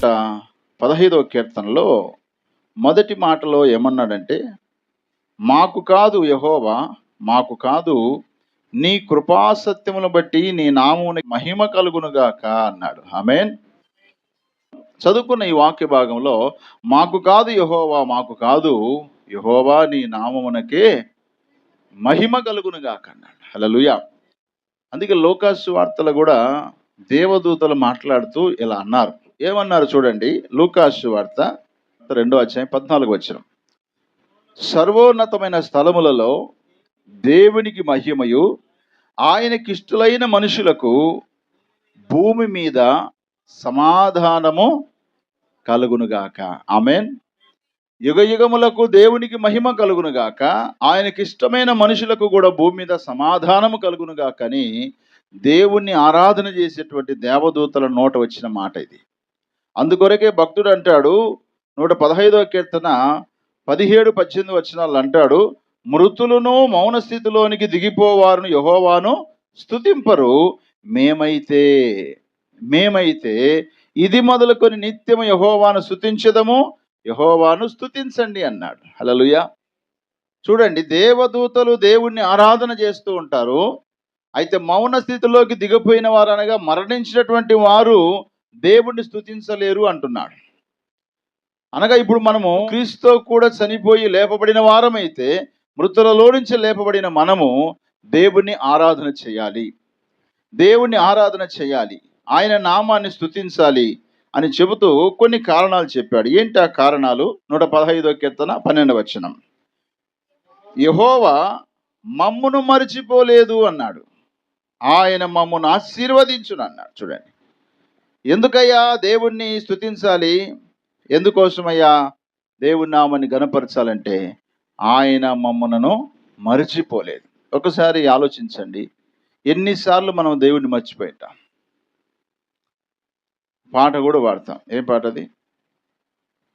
నూట పదహైదవ కీర్తనలో మొదటి మాటలో ఏమన్నాడంటే మాకు కాదు యహోవా మాకు కాదు నీ కృపాసత్యమును బట్టి నీ నాముని మహిమ కలుగునుగాక అన్నాడు. ఆమెన్. చదువుకున్న ఈ వాక్య భాగంలో మాకు కాదు యహోవా మాకు కాదు యహోవా నీ నామమునకే మహిమ కలుగునుగాక అన్నాడు. హలలుయా అందుకే లోకాసు వార్తలు కూడా దేవదూతలు మాట్లాడుతూ ఇలా అన్నారు. ఏమన్నారు చూడండి? లూకాసు వార్త రెండో అధ్యాయం పద్నాలుగు వచ్చిన సర్వోన్నతమైన స్థలములలో దేవునికి మహిమయు ఆయనకిష్టులైన మనుషులకు భూమి మీద సమాధానము కలుగునుగాక. ఆమెన్. యుగ యుగములకు దేవునికి మహిమ కలుగునుగాక ఆయనకి ఇష్టమైన మనుషులకు కూడా భూమి మీద సమాధానము కలుగునుగాకని దేవుణ్ణి ఆరాధన చేసేటువంటి దేవదూతల నోట వచ్చిన మాట ఇది. అందుకొరకే భక్తుడు అంటాడు నూట పదహైదవ కీర్తన పదిహేడు పద్దెనిమిది వచనాలు అంటాడు మృతులను మౌన స్థితిలోనికి దిగిపోవారును యహోవాను స్తుతింపరు. మేమైతే మేమైతే ఇది మొదలుకొని నిత్యము యహోవాను స్తుతించదము యహోవాను స్థుతించండి అన్నాడు. హలలుయ చూడండి దేవదూతలు దేవుణ్ణి ఆరాధన చేస్తూ ఉంటారు. అయితే మౌన స్థితిలోకి దిగిపోయిన వారు అనగా మరణించినటువంటి వారు దేవుణ్ణి స్థుతించలేరు అంటున్నాడు. అనగా ఇప్పుడు మనము క్రీస్తుతో కూడా చనిపోయి లేపబడిన వారమైతే మృతులలో నుంచి లేపబడిన మనము దేవుణ్ణి ఆరాధన చేయాలి. దేవుణ్ణి ఆరాధన చేయాలి. ఆయన నామాన్ని స్థుతించాలి అని చెబుతూ కొన్ని కారణాలు చెప్పాడు. ఏంటి ఆ కారణాలు? నూట పదహైదో కీర్తన పన్నెండు వచనం. యహోవా మమ్మును మరిచిపోలేదు అన్నాడు. ఆయన మమ్మును ఆశీర్వదించును అన్నాడు. చూడండి. ఎందుకయ్యా దేవుణ్ణి స్తుతించాలి? ఎందుకోసమయ్యా దేవుని నామని గనపరచాలంటే ఆయన మమ్మలను మరిచిపోలేదు. ఒకసారి ఆలోచించండి. ఎన్నిసార్లు మనం దేవుణ్ణి మర్చిపోయింటాం? పాట కూడా పాడతాం. ఏం పాట అది?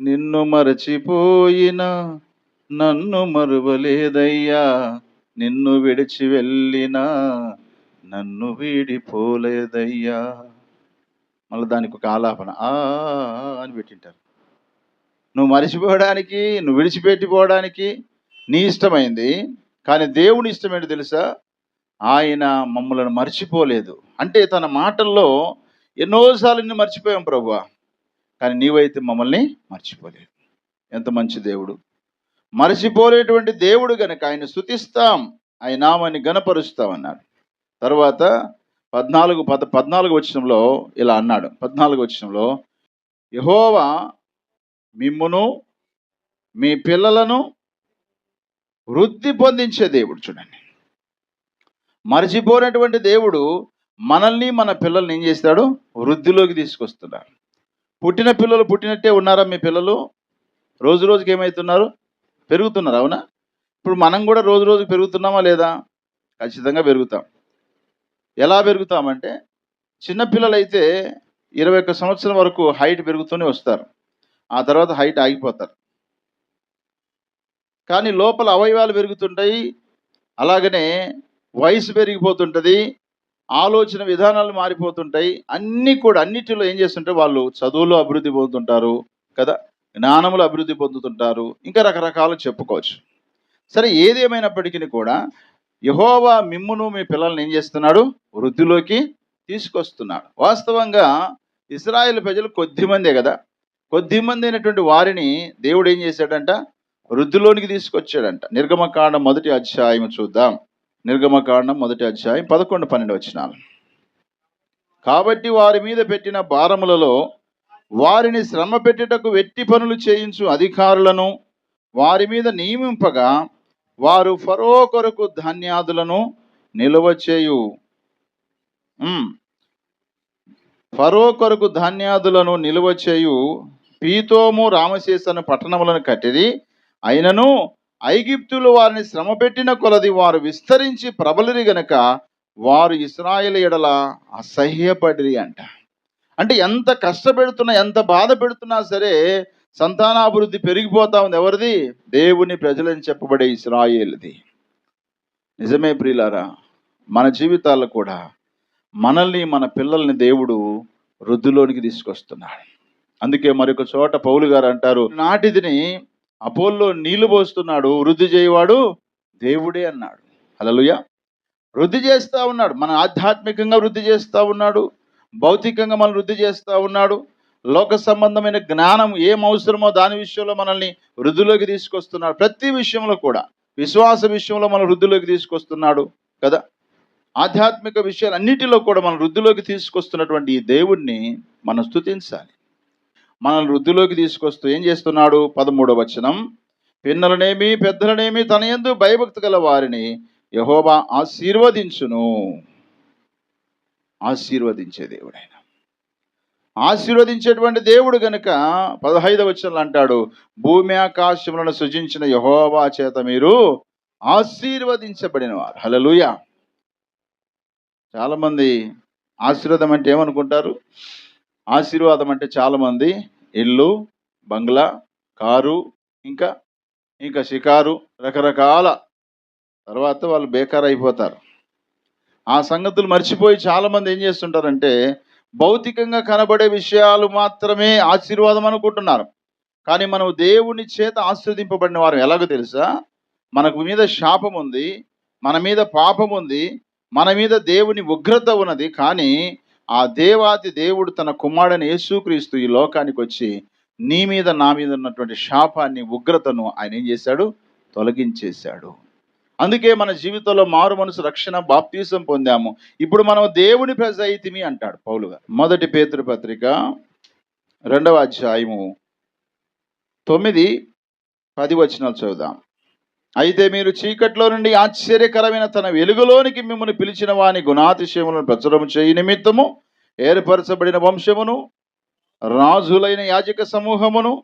నిన్ను మరచిపోయిన నన్ను మరువలేదయ్యా. నిన్ను విడిచి వెళ్ళినా నన్ను వీడిపోలేదయ్యా. మళ్ళీ దానికి ఒక ఆలాపన. ఆ అని పెట్టింటారు. నువ్వు మరిచిపోవడానికి నువ్వు విడిచిపెట్టిపోవడానికి నీ ఇష్టమైంది కానీ దేవుని ఇష్టం ఏంటి తెలుసా? ఆయన మమ్మల్ని మర్చిపోలేదు. అంటే తన మాటల్లో ఎన్నోసార్లు నిన్ను మర్చిపోయాం ప్రభు కానీ నీవైతే మమ్మల్ని మర్చిపోలేదు. ఎంత మంచి దేవుడు. మరచిపోలేటువంటి దేవుడు గనక ఆయన స్థుతిస్తాం ఆయన నామాన్ని గనపరుస్తాం అన్నాడు. తర్వాత పద్నాలుగు పద పద్నాలుగు వచ్చినంలో ఇలా అన్నాడు. పద్నాలుగు వచ్చినంలో యహోవా మిమ్మును మీ పిల్లలను వృద్ధి పొందించే దేవుడు చూడండి. మరచిపోయినటువంటి దేవుడు మనల్ని మన పిల్లల్ని ఏం చేస్తాడు? వృద్ధిలోకి తీసుకొస్తున్నాడు. పుట్టిన పిల్లలు పుట్టినట్టే ఉన్నారా మీ పిల్లలు? రోజు రోజుకి ఏమవుతున్నారు పెరుగుతున్నారు అవునా? ఇప్పుడు మనం కూడా రోజు రోజు పెరుగుతున్నామా లేదా? ఖచ్చితంగా పెరుగుతాం. ఎలా పెరుగుతామంటే చిన్నపిల్లలైతే ఇరవై ఒక్క సంవత్సరం వరకు హైట్ పెరుగుతూనే వస్తారు. ఆ తర్వాత హైట్ ఆగిపోతారు. కానీ లోపల అవయవాలు పెరుగుతుంటాయి. అలాగనే వయసు పెరిగిపోతుంటుంది. ఆలోచన విధానాలు మారిపోతుంటాయి. అన్నీ కూడా అన్నిటిలో ఏం చేస్తుంటే వాళ్ళు చదువులో అభివృద్ధి పొందుతుంటారు కదా. జ్ఞానములు అభివృద్ధి పొందుతుంటారు. ఇంకా రకరకాలు చెప్పుకోవచ్చు. సరే ఏది ఏమైనప్పటికీ కూడా యహోవా మిమ్మును మీ పిల్లల్ని ఏం చేస్తున్నాడు? వృద్ధిలోకి తీసుకొస్తున్నాడు. వాస్తవంగా ఇస్రాయేల్ ప్రజలు కొద్దిమందే కదా? కొద్ది మంది అయినటువంటి వారిని దేవుడు ఏం చేశాడంట? వృద్ధిలోనికి తీసుకొచ్చాడంట. నిర్గమకాండం మొదటి అధ్యాయం చూద్దాం. నిర్గమకాండం మొదటి అధ్యాయం పదకొండు పన్నెండు వచ్చినాలు కాబట్టి వారి మీద పెట్టిన భారములలో వారిని శ్రమ పెట్టుటకు వెట్టి పనులు చేయించు అధికారులను వారి మీద నియమింపగా వారు ఫరో కొరకు ధాన్యాదులను నిలువ చేయు. ఫరో కొరకు ధాన్యాదులను నిలువ చేయు. పీతోము రామశేషను పట్టణములను కట్టిరి. అయినను ఐగిప్తులు వారిని శ్రమ పెట్టిన కొలది వారు విస్తరించి ప్రబలిరి గనక వారు ఇస్రాయేల్ ఎడల అసహ్యపడిరి అంట. అంటే ఎంత కష్టపెడుతున్నా ఎంత బాధ పెడుతున్నా సరే సంతానాభివృద్ధి పెరిగిపోతా ఉంది. ఎవరిది? దేవుని ప్రజలని చెప్పబడే ఇస్రాయేల్ది. నిజమే ప్రియులారా మన జీవితాల్లో కూడా మనల్ని మన పిల్లల్ని దేవుడు వృద్ధిలోనికి తీసుకొస్తున్నాడు. అందుకే మరొక చోట పౌలు గారు అంటారు నాటిదిని అపోల్లో నీళ్ళు పోస్తున్నాడు వృద్ధి చేయవాడు దేవుడే అన్నాడు. అలలుయ వృద్ధి చేస్తూ ఉన్నాడు. మన ఆధ్యాత్మికంగా వృద్ధి చేస్తూ ఉన్నాడు. భౌతికంగా మనం వృద్ధి చేస్తూ ఉన్నాడు. లోక సంబంధమైన జ్ఞానం ఏం అవసరమో దాని విషయంలో మనల్ని వృద్ధిలోకి తీసుకొస్తున్నాడు. ప్రతి విషయంలో కూడా. విశ్వాస విషయంలో మన వృద్ధిలోకి తీసుకొస్తున్నాడు కదా? ఆధ్యాత్మిక విషయాలు అన్నిటిలో కూడా మన వృద్ధిలోకి తీసుకొస్తున్నటువంటి ఈ దేవుణ్ణి మనం స్థుతించాలి మనల్ని వృద్ధిలోకి తీసుకొస్తూ ఏం చేస్తున్నాడు? పదమూడవ వచనం. పిన్నలనేమి పెద్దలనేమి తన యందు భయభక్తి గల వారిని యహోబా ఆశీర్వదించును. ఆశీర్వదించే దేవుడైన ఆశీర్వదించేటువంటి దేవుడు గనుక పదహైదవ వచనంలో అంటాడు భూమి ఆకాశములను సృజించిన యహోవా చేత మీరు ఆశీర్వదించబడిన వారు హలలుయ చాలామంది ఆశీర్వాదం అంటే ఏమనుకుంటారు? ఆశీర్వాదం అంటే చాలామంది ఇల్లు బంగ్లా కారు ఇంకా ఇంకా షికారు రకరకాల తర్వాత వాళ్ళు బేకార్ అయిపోతారు ఆ సంగతులు మర్చిపోయి చాలామంది ఏం చేస్తుంటారంటే భౌతికంగా కనబడే విషయాలు మాత్రమే ఆశీర్వాదం అనుకుంటున్నారు. కానీ మనం దేవుని చేత ఆశీర్వదింపబడిన వారు ఎలాగో తెలుసా? మనకు మీద శాపం ఉంది మన మీద పాపం ఉంది మన మీద దేవుని ఉగ్రత ఉన్నది. కానీ ఆ దేవాతి దేవుడు తన కుమారుడని యేసుక్రీస్తు ఈ లోకానికి వచ్చి నీ మీద నా మీద ఉన్నటువంటి శాపాన్ని ఉగ్రతను ఆయన ఏం చేశాడు? తొలగించేశాడు. అందుకే మన జీవితంలో మారు మనసు రక్షణ బాప్తీసం పొందాము. ఇప్పుడు మనం దేవుని ప్రజ అయితిమి అంటాడు పౌలుగా మొదటి పేతృపత్రిక రెండవ అధ్యాయము తొమ్మిది పది వచనాలు చదువుదాం. అయితే మీరు చీకట్లో నుండి ఆశ్చర్యకరమైన తన వెలుగులోనికి మిమ్మల్ని పిలిచిన వాని గుణాతిశయములను ప్రచురము చేయి నిమిత్తము ఏర్పరచబడిన వంశమును రాజులైన యాజక సమూహమును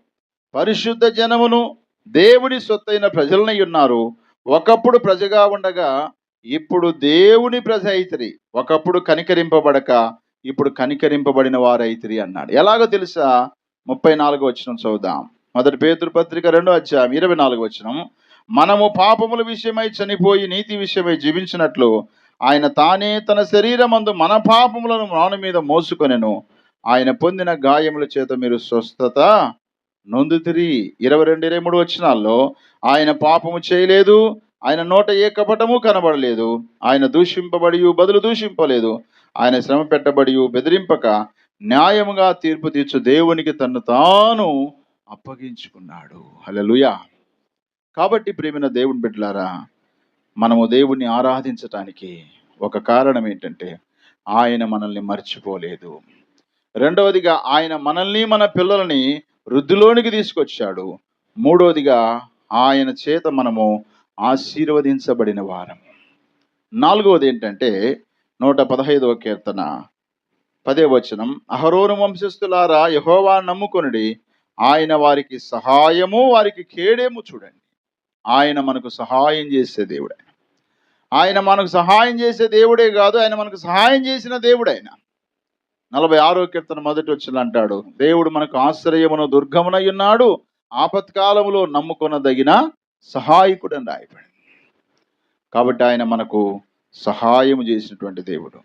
పరిశుద్ధ జనమును దేవుడి సొత్తైన ప్రజలనై ఉన్నారు. ఒకప్పుడు ప్రజగా ఉండగా ఇప్పుడు దేవుని ప్రజ అయితరి. ఒకప్పుడు కనికరింపబడక ఇప్పుడు కనికరింపబడిన వారైతిరి అన్నాడు. ఎలాగో తెలుసా? ముప్పై నాలుగు వచ్చిన చదువుదాం. మొదటి పేతురు పత్రిక రెండో అధ్యాయం ఇరవై నాలుగు వచ్చినం మనము పాపముల విషయమై చనిపోయి నీతి విషయమై జీవించినట్లు ఆయన తానే తన శరీరమందు మన పాపములను మాను మీద మోసుకొనెను. ఆయన పొందిన గాయముల చేత మీరు స్వస్థత నొందు తిరిగి ఇరవై రెండు ఇరవై మూడు వచ్చినాల్లో ఆయన పాపము చేయలేదు ఆయన నోట ఏ కపటము కనబడలేదు ఆయన దూషింపబడి బదులు దూషింపలేదు ఆయన శ్రమ పెట్టబడి బెదిరింపక న్యాయముగా తీర్పు తీర్చు దేవునికి తను తాను అప్పగించుకున్నాడు. హలలుయా కాబట్టి ప్రేమిన దేవుని బిడ్డలారా మనము దేవుణ్ణి ఆరాధించటానికి ఒక కారణం ఏంటంటే ఆయన మనల్ని మర్చిపోలేదు. రెండవదిగా ఆయన మనల్ని మన పిల్లలని వృద్ధిలోనికి తీసుకొచ్చాడు. మూడవదిగా ఆయన చేత మనము ఆశీర్వదించబడిన వారం. నాలుగవది ఏంటంటే నూట పదహైదవ కీర్తన. పదే వచనం అహరోను వంశస్థులారా యహోవా నమ్ముకొనుడి. ఆయన వారికి సహాయము వారికి కేడేము చూడండి. ఆయన మనకు సహాయం చేసే దేవుడు ఆయన ఆయన మనకు సహాయం చేసే దేవుడే కాదు ఆయన మనకు సహాయం చేసిన దేవుడు ఆయన నలభై ఆరో కీర్తన మొదటి వచ్చిన అంటాడు దేవుడు మనకు ఆశ్రయమును దుర్గమునయ్యున్నాడు ఉన్నాడు ఆపత్కాలములో నమ్ముకొనదగిన సహాయకుడు అని రాయబడి కాబట్టి ఆయన మనకు సహాయం చేసినటువంటి దేవుడు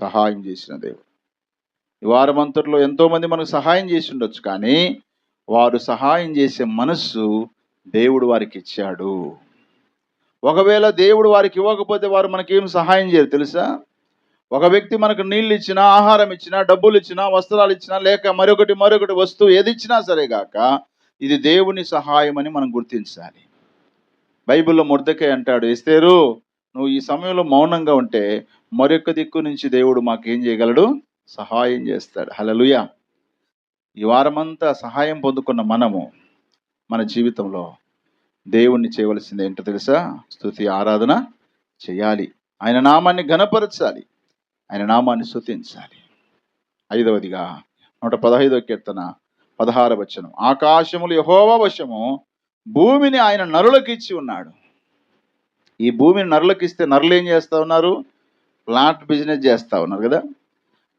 సహాయం చేసిన దేవుడు. ఈ వారమంతట్లో ఎంతోమంది మనకు సహాయం చేసి ఉండొచ్చు కానీ వారు సహాయం చేసే మనస్సు దేవుడు వారికి ఇచ్చాడు. ఒకవేళ దేవుడు వారికి ఇవ్వకపోతే వారు మనకేం సహాయం చేయరు తెలుసా? ఒక వ్యక్తి మనకు నీళ్ళు ఇచ్చినా ఆహారం ఇచ్చినా డబ్బులు ఇచ్చినా వస్త్రాలు ఇచ్చినా లేక మరొకటి మరొకటి వస్తువు ఏది ఇచ్చినా సరేగాక ఇది దేవుని సహాయం అని మనం గుర్తించాలి. బైబిల్లో ముర్దకే అంటాడు ఎస్తేరు నువ్వు ఈ సమయంలో మౌనంగా ఉంటే మరొక దిక్కు నుంచి దేవుడు మాకేం చేయగలడు? సహాయం చేస్తాడు. హలలుయ ఈ వారమంతా సహాయం పొందుకున్న మనము మన జీవితంలో దేవుణ్ణి చేయవలసింది ఏంటో తెలుసా? స్థుతి ఆరాధన చేయాలి. ఆయన నామాన్ని ఘనపరచాలి. ఆయన నామాన్ని స్థుతించాలి ఐదవదిగా నూట పదహైదవ కీర్తన పదహార వచనం. ఆకాశములు యహోవా వశము భూమిని ఆయన నరులకు ఇచ్చి ఉన్నాడు. ఈ భూమిని నరులకు ఇస్తే నరులు ఏం చేస్తా ఉన్నారు? ప్లాట్ బిజినెస్ చేస్తా ఉన్నారు కదా?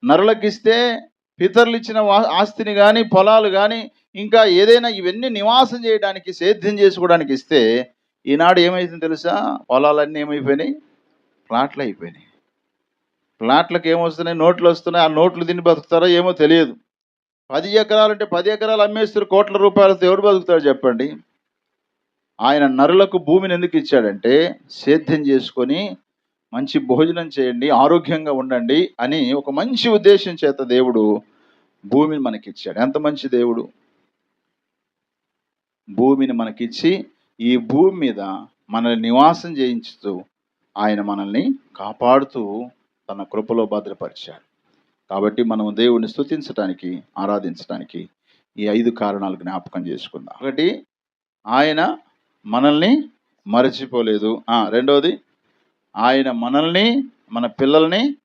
నరులకు ఇస్తే పితరులు ఇచ్చిన ఆస్తిని కానీ పొలాలు కానీ ఇంకా ఏదైనా ఇవన్నీ నివాసం చేయడానికి సేద్యం చేసుకోవడానికి ఇస్తే ఈనాడు ఏమైంది తెలుసా? పొలాలన్నీ ఏమైపోయినాయి? ప్లాట్లు అయిపోయినాయి. ప్లాట్లకు ఏమొస్తున్నాయి నోట్లు వస్తున్నాయి ఆ నోట్లు తిని బతుకుతారో ఏమో తెలియదు. పది ఎకరాలంటే పది ఎకరాలు అమ్మేస్తారు. కోట్ల రూపాయలతో ఎవరు బతుకుతారు చెప్పండి. ఆయన నరులకు భూమిని ఎందుకు ఇచ్చాడంటే సేద్యం చేసుకొని మంచి భోజనం చేయండి ఆరోగ్యంగా ఉండండి అని ఒక మంచి ఉద్దేశం చేత దేవుడు భూమిని మనకిచ్చాడు. ఎంత మంచి దేవుడు? భూమిని మనకిచ్చి ఈ భూమి మీద మనల్ని నివాసం చేయించుతూ ఆయన మనల్ని కాపాడుతూ తన కృపలో భద్రపరిచాడు. కాబట్టి మనం దేవుణ్ణి స్థుతించడానికి ఆరాధించడానికి ఈ ఐదు కారణాలు జ్ఞాపకం చేసుకుందాం. ఒకటి ఆయన మనల్ని మరచిపోలేదు. రెండవది ఆయన మనల్ని మన పిల్లల్ని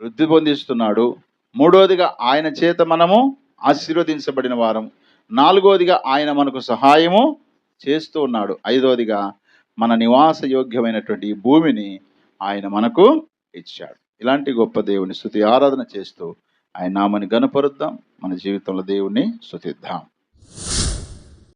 వృద్ధి పొందిస్తున్నాడు. మూడవదిగా ఆయన చేత మనము ఆశీర్వదించబడిన వారం. నాలుగవదిగా ఆయన మనకు సహాయము చేస్తూ ఉన్నాడు. ఐదవదిగా మన నివాస యోగ్యమైనటువంటి భూమిని ఆయన మనకు ఇచ్చాడు. ఇలాంటి గొప్ప దేవుని స్థుతి ఆరాధన చేస్తూ ఆయన నామని గనపరుద్దాం మన జీవితంలో దేవుణ్ణి స్థుతిద్దాం